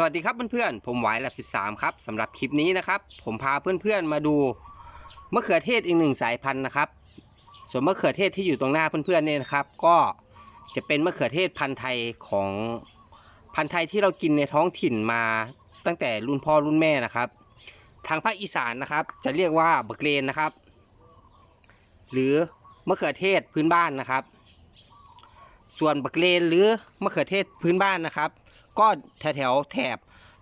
สวัสดีครับเพื่อนๆ ผมหวายแลบ13 ครับสำหรับคลิปนี้นะครับ ผมพาเพื่อนๆมาดูมะเขือเทศอีกหนึ่งสายพันธุ์นะครับ ส่วนมะเขือเทศที่อยู่ตรงหน้าเพื่อนๆเนี่ยนะครับ ก็จะเป็นมะเขือเทศพันธุ์ไทยของพันธุ์ไทยที่เรากินในท้องถิ่นมาตั้งแต่รุ่นพ่อรุ่นแม่นะครับ ทางภาคอีสานนะครับ จะเรียกว่าบักเลนนะครับ หรือมะเขือเทศพื้นบ้านนะครับ ส่วนบักเลนหรือมะเขือเทศพื้นบ้านนะครับ ก็แถวแถวแถบ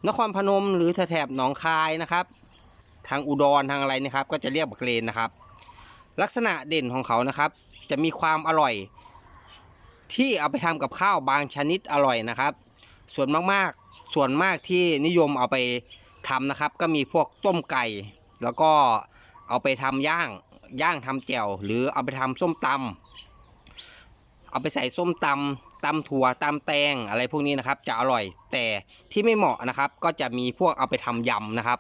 นครพนมหรือแถวแถบหนองคายนะครับ ทางอุดรทางอะไรนะครับ ก็จะเรียกบักเลนนะครับ ลักษณะเด่นของเขานะครับ จะมีความอร่อย ที่เอาไปทำกับข้าวบางชนิดอร่อยนะครับ ส่วนมากๆส่วนมากที่นิยมเอาไปทำนะครับ ก็มีพวกต้มไก่ แล้วก็เอาไปทำย่างย่างทำแจ่วหรือเอาไปทำส้มตำเอาไปใส่ส้มตำตำถั่วตำแตงอะไรพวกนี้นะครับ จะอร่อยแต่ที่ไม่เหมาะนะครับ ก็จะมีพวกเอาไปทำยำนะครับ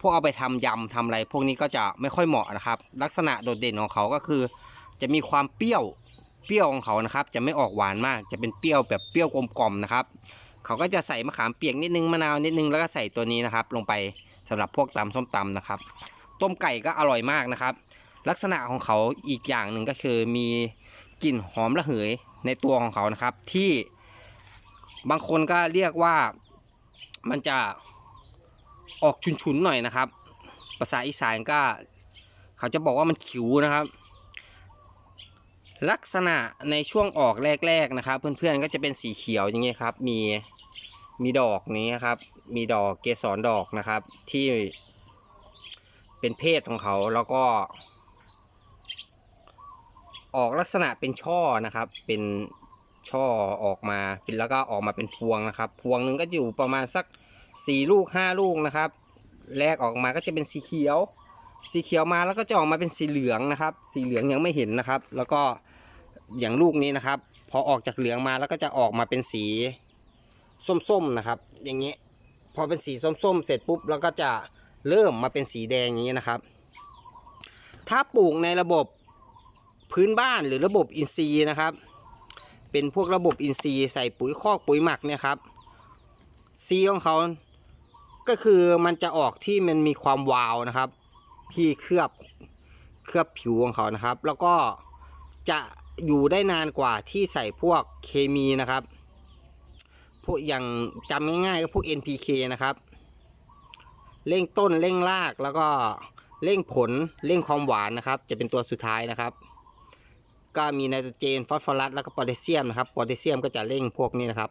พวกเอาไปทำยำทำอะไร พวกนี้ก็จะไม่ค่อยเหมาะนะครับ ลักษณะโดดเด่นของเขาก็คือ จะมีความเปรี้ยวเปรี้ยวของเขานะครับ จะไม่ออกหวานมาก จะเป็นเปรี้ยวแบบเปรี้ยวกลมๆนะครับเขาก็จะใส่มะขามเปียกนิดนึงมะนาวนิดนึงแล้วก็ใส่ตัวนี้นะครับ ลงไปสำหรับพวกตำส้มตำนะครับ ต้มไก่ก็อร่อยมากนะครับ ลักษณะของเขาอีกอย่างหนึ่งก็คือมีกลิ่นหอมระเหย ในตัวของเขานะครับ ที่บางคนก็เรียกว่ามันจะออกฉุนๆหน่อยนะครับ ภาษาอีสานก็ เขาจะบอกว่ามันขิวนะครับ ลักษณะในช่วงออกแรกๆนะครับ เพื่อนๆก็จะเป็นสีเขียวอย่างเงี้ยครับ มีมีดอกนี้ครับ มีดอกเกสรดอกนะครับ ที่เป็นเพศของเขาแล้วก็ ออกลักษณะเป็นช่อนะครับ เป็นช่อออกมาเป็นแล้วก็ออกมาเป็นพวงนะครับ พวงหนึ่งก็อยู่ประมาณสักสี่ลูกห้าลูกนะครับ แรกออกมาก็จะเป็นสีเขียว สีเขียวมาแล้วก็จะออกมาเป็นสีเหลืองนะครับ สีเหลืองยังไม่เห็นนะครับ แล้วก็อย่างลูกนี้นะครับ พอออกจากเหลืองมาแล้วก็จะออกมาเป็นสีส้มๆนะครับ อย่างนี้พอเป็นสีส้มๆ เสร็จปุ๊บแล้วก็จะเริ่มมาเป็นสีแดงอย่างนี้นะครับ ถ้าปลูกในระบบ พื้นบ้านหรือระบบอินทรีย์นะครับ เป็นพวกระบบอินทรีย์ใส่ปุ๋ยคอกปุ๋ยหมักเนี่ยครับซีของเขาก็คือมันจะออกที่มันมีความวาวนะครับ ที่เคลือบเคลือบผิวของเขานะครับ แล้วก็จะอยู่ได้นานกว่าที่ใส่พวกเคมีนะครับ พวกอย่างจำง่ายๆก็พวก NPK นะครับเร่งต้นเร่งรากแล้วก็เร่งผลเร่งความหวานนะครับ จะเป็นตัวสุดท้ายนะครับ ก็มีไนโตรเจนฟอสฟอรัสแล้วก็โพแทสเซียมนะครับโพแทสเซียมก็จะเร่งพวกนี้นะครับ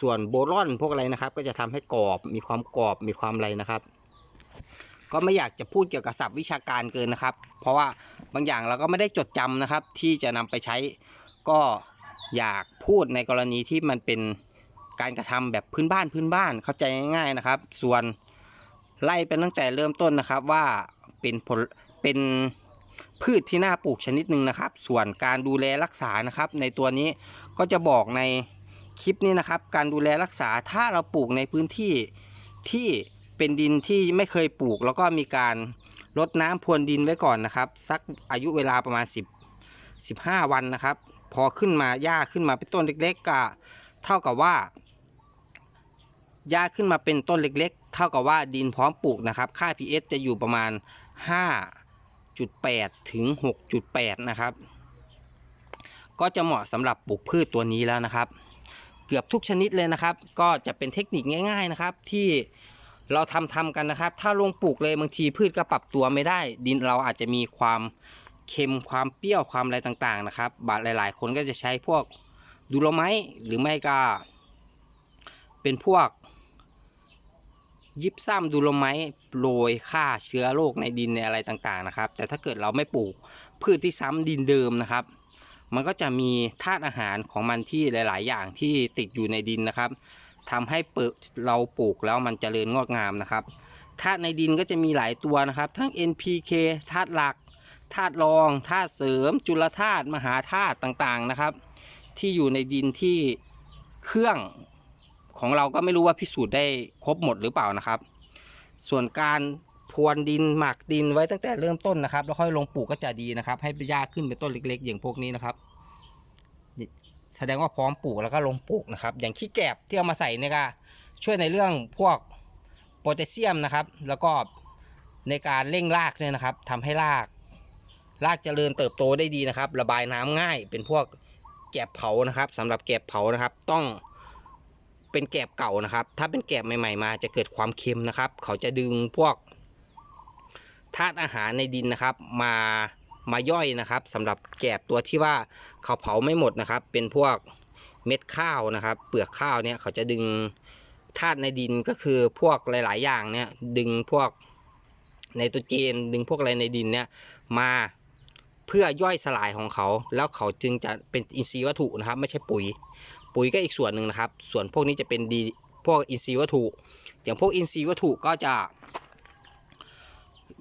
ส่วนโบรอนพวกอะไรนะครับ ก็จะทำให้กรอบมีความกรอบมีความอะไรนะครับ ก็ไม่อยากจะพูดเกี่ยวกับศัพท์วิชาการเกินนะครับ เพราะว่าบางอย่างเราก็ไม่ได้จดจำนะครับ ที่จะนำไปใช้ก็อยากพูดในกรณีที่มันเป็นการกระทำแบบพื้นบ้านพื้นบ้านเข้าใจง่ายๆนะครับ ส่วนไล่เป็นตั้งแต่เริ่มต้นนะครับว่าเป็นผลเป็น พืชที่น่าปลูกชนิดหนึ่งนะครับ ส่วนการดูแลรักษานะครับ ในตัวนี้ก็จะบอกในคลิปนี้นะครับ การดูแลรักษาถ้าเราปลูกในพื้นที่ที่เป็นดินที่ไม่เคยปลูก แล้วก็มีการรดน้ำพรวนดินไว้ก่อนนะครับ สักอายุเวลาประมาณ 10 15 วันนะครับ พอขึ้นมาหญ้าขึ้นมาเป็นต้นเล็กๆก็เท่ากับว่าหญ้าขึ้นมาเป็นต้นเล็ก ๆ เท่ากับว่าดินพร้อมปลูกนะครับ ค่า pH จะอยู่ประมาณ 5.8 ถึง 6.8 นะครับ ก็จะเหมาะสำหรับปลูกพืชตัวนี้แล้วนะครับ เกือบทุกชนิดเลยนะครับ ก็จะเป็นเทคนิคง่าย ๆนะครับ ที่เราทำทำกันนะครับ ถ้าลงปลูกเลยบางทีพืชก็ปรับตัวไม่ได้ ดินเราอาจจะมีความเค็มความเปรี้ยวความอะไรต่างๆนะครับ บาหลาย ๆ คนก็จะใช้พวกดูโลไมต์หรือไม่ก็เป็นพวก ยิบซ้ำดูโลไมต์โรยฆ่าเชื้อโรคในดินในอะไรต่างๆนะครับ แต่ถ้าเกิดเราไม่ปลูกพืชที่ซ้ำดินเดิมนะครับ มันก็จะมีธาตุอาหารของมันที่หลาย ๆ อย่างที่ติดอยู่ในดินนะครับทำให้เปิดเราปลูกแล้วมันเจริญงอกงามนะครับธาตุในดินก็จะมีหลายตัวนะครับ ทั้ง NPK ธาตุหลักธาตุรองธาตุเสริม จุลธาตุมหาธาตุต่างๆนะครับ ที่อยู่ในดินที่เครื่อง ของเราก็ไม่รู้ว่าพิสูจน์ได้ครบหมดหรือเปล่านะครับ ส่วนการพรวนดินหมักดินไว้ตั้งแต่เริ่มต้นนะครับ แล้วค่อยลงปลูกก็จะดีนะครับ ให้หญ้าขึ้นเป็นต้นเล็ก ๆ อย่างพวกนี้นะครับ แสดงว่าพร้อมปลูกแล้วก็ลงปลูกนะครับ อย่างขี้แกบที่เอามาใส่เนี่ยก็ช่วยในเรื่องพวกโพแทสเซียมนะครับ แล้วก็ในการเร่งรากเนี่ยนะครับทำให้รากรากเจริญเติบโตได้ดีนะครับ ระบายน้ำง่ายเป็นพวกแกบเผานะครับสำหรับแกบเผานะครับ ต้อง เป็นแกบเก่านะครับ ถ้าเป็นแกบใหม่ ๆ มาจะเกิดความเค็มนะครับ เขาจะดึงพวกธาตุอาหารในดินนะครับ มามาย่อยนะครับสำหรับแกบตัวที่ว่าเขาเผาไม่หมดนะครับ เป็นพวกเม็ดข้าวนะครับ เปลือกข้าวเนี่ยเขาจะดึงธาตุในดินก็คือพวกหลาย ๆ อย่างเนี่ยดึงพวกไนโตรเจนดึงพวกอะไรในดินเนี่ยมาเพื่อย่อยสลายของเขา แล้วเขาจึงจะเป็นอินทรีย์วัตถุนะครับ ไม่ใช่ปุ๋ย ปุ๋ยก็อีกส่วนหนึ่งนะครับ ส่วนพวกนี้จะเป็นดีพวกอินทรีย์วัตถุอย่างพวกอินทรีย์วัตถุก็จะ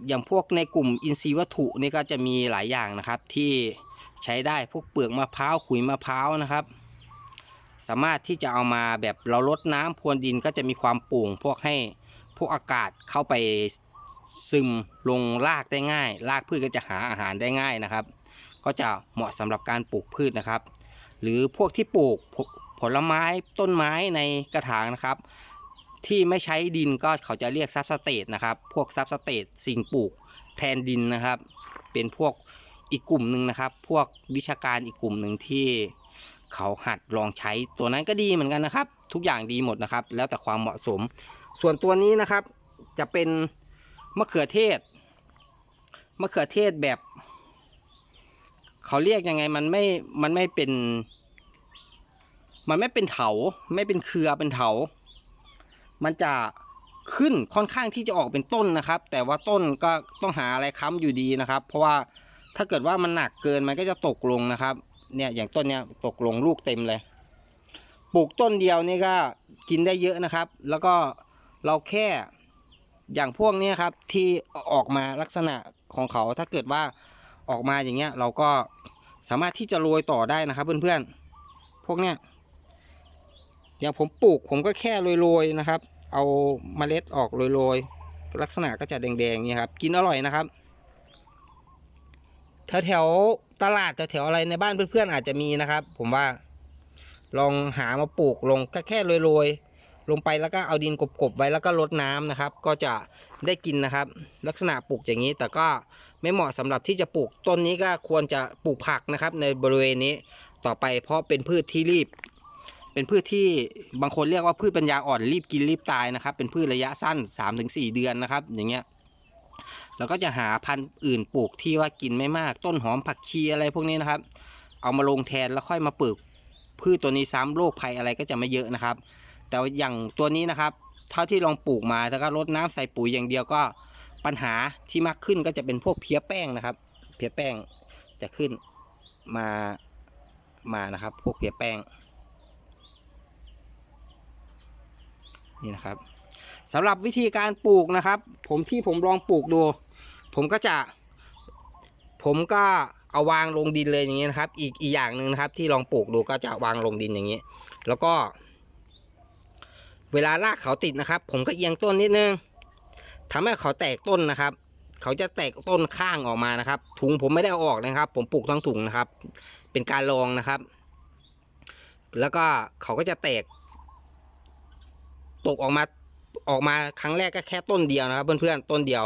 อย่างพวกในกลุ่มอินทรีย์วัตถุนี่ก็จะมีหลายอย่างนะครับที่ใช้ได้พวกเปลือกมะพร้าวขุยมะพร้าวนะครับ สามารถที่จะเอามาแบบเราลดน้ำพรวนดินก็จะมีความโปร่งพวกให้พวกอากาศเข้าไปซึมลงรากได้ง่าย รากพืชก็จะหาอาหารได้ง่ายนะครับ ก็จะเหมาะสำหรับการปลูกพืชนะครับ หรือพวกที่ปลูกผผลไม้ต้นไม้ในกระถางนะครับ ที่ไม่ใช้ดินก็เขาจะเรียกซับสเตทนะครับ พวกซับสเตทสิ่งปลูกแทนดินนะครับ เป็นพวกอีกกลุ่มหนึ่งนะครับ พวกวิชาการอีกกลุ่มหนึ่งที่เขาหัดลองใช้ตัวนั้นก็ดีเหมือนกันนะครับ ทุกอย่างดีหมดนะครับ แล้วแต่ความเหมาะสม ส่วนตัวนี้นะครับจะเป็นมะเขือเทศมะเขือเทศแบบ เขาเรียกยังไงมันไม่มันไม่เป็น มันไม่เป็นเถา ไม่เป็นเครือเป็นเถา มันจะขึ้นค่อนข้างที่จะออกเป็นต้นนะครับ แต่ว่าต้นก็ต้องหาอะไรค้ำอยู่ดีนะครับ เพราะว่าถ้าเกิดว่ามันหนักเกินมันก็จะตกลงนะครับ เนี่ยอย่างต้นเนี้ยตกลงลูกเต็มเลยปลูกต้นเดียวนี่ก็กินได้เยอะนะครับ แล้วก็เราแค่อย่างพวกนี้ครับที่ออกมาลักษณะของเขาถ้าเกิดว่า ออกมาอย่างเงี้ยเราก็สามารถที่จะโรยต่อได้นะครับ เพื่อนๆ พวกเนี้ยอย่างผมปลูกผมก็แค่โรยๆนะครับ เอาเมล็ดออกโรยๆ ลักษณะก็จะแดงๆนี่ครับ กินอร่อยนะครับแถวๆตลาดแถวๆอะไรในบ้านเพื่อนๆอาจจะมีนะครับ ผมว่าลองหามาปลูกลงก็แค่โรยๆ ลงไปแล้วก็เอาดินกบๆไว้แล้วก็รดน้ำนะครับ ก็จะได้กินนะครับ ลักษณะปลูกอย่างนี้ แต่ก็ไม่เหมาะสำหรับที่จะปลูกต้นนี้ก็ควรจะปลูกผักนะครับ ในบริเวณนี้ต่อไปเพราะเป็นพืชที่รีบ เป็นพืชที่บางคนเรียกว่าพืชปัญญาอ่อนรีบกินรีบตายนะครับ เป็นพืชระยะสั้น 3-4 เดือนนะครับ อย่างเงี้ยเราก็จะหาพันธุ์อื่นปลูกที่ว่ากินไม่มาก ต้นหอมผักชีอะไรพวกนี้นะครับ เอามาลงแทนแล้วค่อยมาปลูกพืชตัวนี้ซ้ำโรคภัยอะไรก็จะไม่เยอะนะครับ แต่อย่างตัวนี้นะครับ เท่าที่ลองปลูกมาแล้วก็รดน้ำใส่ปุ๋ยอย่างเดียวก็ปัญหาที่มากขึ้นก็จะเป็นพวกเพี้ยแป้งนะครับ เพี้ยแป้งจะขึ้นมามานะครับ พวกเพี้ยแป้งนี่นะครับสำหรับวิธีการปลูกนะครับ ผมที่ผมลองปลูกดู ผมก็จะ ผมก็เอาวางลงดินเลยอย่างนี้นะครับ อีกอีกอย่างหนึ่งนะครับ ที่ลองปลูกดูก็จะวางลงดินอย่างนี้ แล้วก็ เวลารากเขาติดนะครับ ผมก็เอียงต้นนิดนึงทำให้เขาแตกต้นนะครับ เขาจะแตกต้นข้างออกมานะครับ ถุงผมไม่ได้อออกนะครับ ผมปลูกทั้งถุงนะครับ เป็นการลองนะครับ แล้วก็เขาก็จะแตก ตกออกมาออกมาครั้งแรกก็แค่ต้นเดียวนะครับ เพื่อนๆต้นเดียว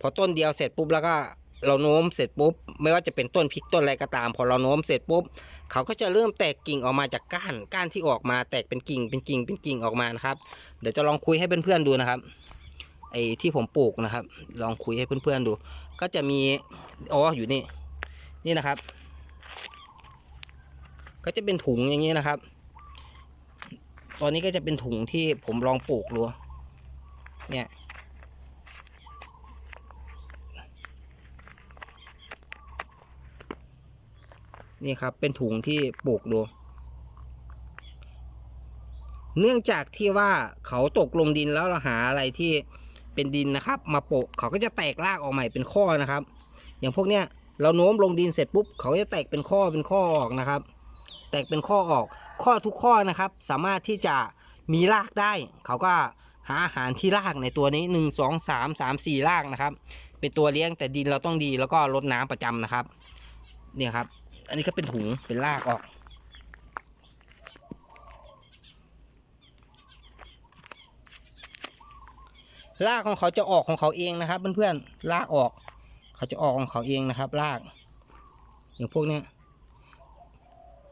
พอต้นเดียวเสร็จปุ๊บแล้วก็เราโน้มเสร็จปุ๊บ ไม่ว่าจะเป็นต้นพริกต้นอะไรก็ตาม พอเราโน้มเสร็จปุ๊บ เขาก็จะเริ่มแตกกิ่งออกมาจากก้านก้านที่ออกมาแตกเป็นกิ่งเป็นกิ่งเป็นกิ่งออกมานะครับ เดี๋ยวจะลองคุยให้เพื่อนๆดูนะครับไอ้ที่ผมปลูกนะครับ ลองคุยให้เพื่อนๆดู ก็จะมีอ๋ออยู่นี่นี่นะครับ ก็จะเป็นถุงอย่างนี้นะครับ ตอนนี้ก็จะเป็นถุงที่ผมลองปลูกดูเนี่ย นี่ครับ เป็นถุงที่ปลูกดู เนื่องจากที่ว่าเขาตกลงดินแล้วเราหาอะไรที่เป็นดินนะครับ มาโปะเขาก็จะแตกรากออกใหม่เป็นข้อนะครับ อย่างพวกเนี้ยเราโน้มลงดินเสร็จปุ๊บเขาจะแตกเป็นข้อเป็นข้อออกนะครับ แตกเป็นข้อออก ข้อทุกข้อนะครับ สามารถที่จะมีรากได้ เขาก็หาอาหารที่รากในตัวนี้ 1 2 3 3 4รากนะครับ เป็นตัวเลี้ยงแต่ดินเราต้องดีแล้วก็รดน้ำประจำนะครับ เนี่ยครับ อันนี้ก็เป็นถุงเป็นรากออกนรากของเขาจะออกของเขาเองนะครับ เพื่อนๆรากออก เขาจะออกของเขาเองนะครับราก อย่างพวกเนี้ย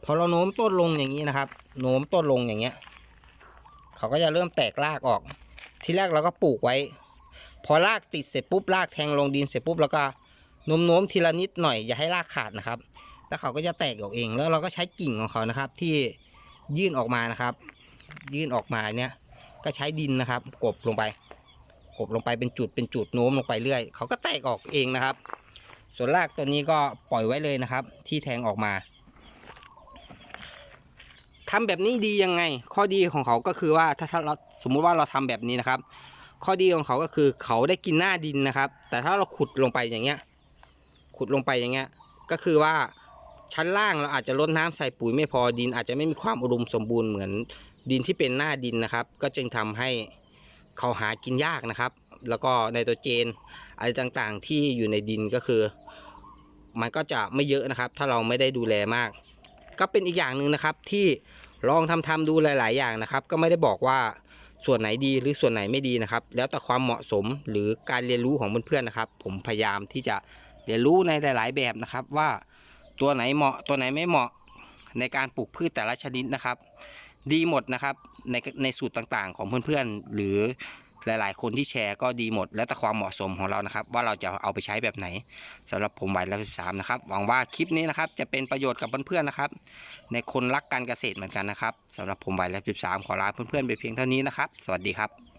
พอเราโน้มต้นลงอย่างนี้นะครับ โน้มต้นลงอย่างเงี้ย เขาก็จะเริ่มแตกรากออก ที่แรกเราก็ปลูกไว้ พอรากติดเสร็จปุ๊บรากแทงลงดินเสร็จปุ๊บแล้วก็โน้มโน้มทีละนิดหน่อยอย่าให้รากขาดนะครับ แล้วเขาก็จะแตกออกเอง แล้วเราก็ใช้กิ่งของเขานะครับ ที่ยื่นออกมานะครับ ยื่นออกมาเนี่ยก็ใช้ดินนะครับ กบลงไป กบลงไปเป็นจุดเป็นจุดโน้มลงไปเรื่อย เขาก็แตกออกเองนะครับ ส่วนรากตัวนี้ก็ปล่อยไว้เลยนะครับ ที่แทงออกมาทำแบบนี้ดียังไง ข้อดีของเขาก็คือว่าถ้าเราสมมุติว่าเราทำแบบนี้นะครับ ข้อดีของเขาก็คือเขาได้กินหน้าดินนะครับ แต่ถ้าเราขุดลงไปอย่างเงี้ย ขุดลงไปอย่างเงี้ยก็คือว่า ชั้นล่างเราอาจจะลดน้ำใส่ปุ๋ยไม่พอดิน อาจจะไม่มีความอุดมสมบูรณ์เหมือนดินที่เป็นหน้าดินนะครับ ก็จึงทำให้เขาหากินยากนะครับ แล้วก็ไนโตรเจนอะไรต่างๆ ที่อยู่ในดินก็คือ มันก็จะไม่เยอะนะครับ ถ้าเราไม่ได้ดูแลมาก ก็เป็นอีกอย่างหนึ่งนะครับที่ลองทำทำดูหลาย ๆ อย่างนะครับ ก็ไม่ได้บอกว่าส่วนไหนดีหรือส่วนไหนไม่ดีนะครับ แล้วแต่ความเหมาะสมหรือการเรียนรู้ของเพื่อนๆนะครับ ผมพยายามที่จะเรียนรู้ในหลาย ๆ แบบนะครับว่า ตัวไหนเหมาะตัวไหนไม่เหมาะในการปลูกพืชแต่ละชนิดนะครับ ดีหมดนะครับในในสูตรต่างๆ ของเพื่อนๆ หรือหลายๆ คนที่แชร์ก็ดีหมด แล้วแต่ความเหมาะสมของเรานะครับ ว่าเราจะเอาไปใช้แบบไหนสำหรับผมไวแล้วสามนะครับหวังว่าคลิปนี้นะครับ จะเป็นประโยชน์กับเพื่อนๆนะครับ ในคนรักการเกษตรเหมือนกันนะครับสำหรับผมไวแล้ว13ขอลาเพื่อนๆไปเพียงเท่านี้นะครับ สวัสดีครับ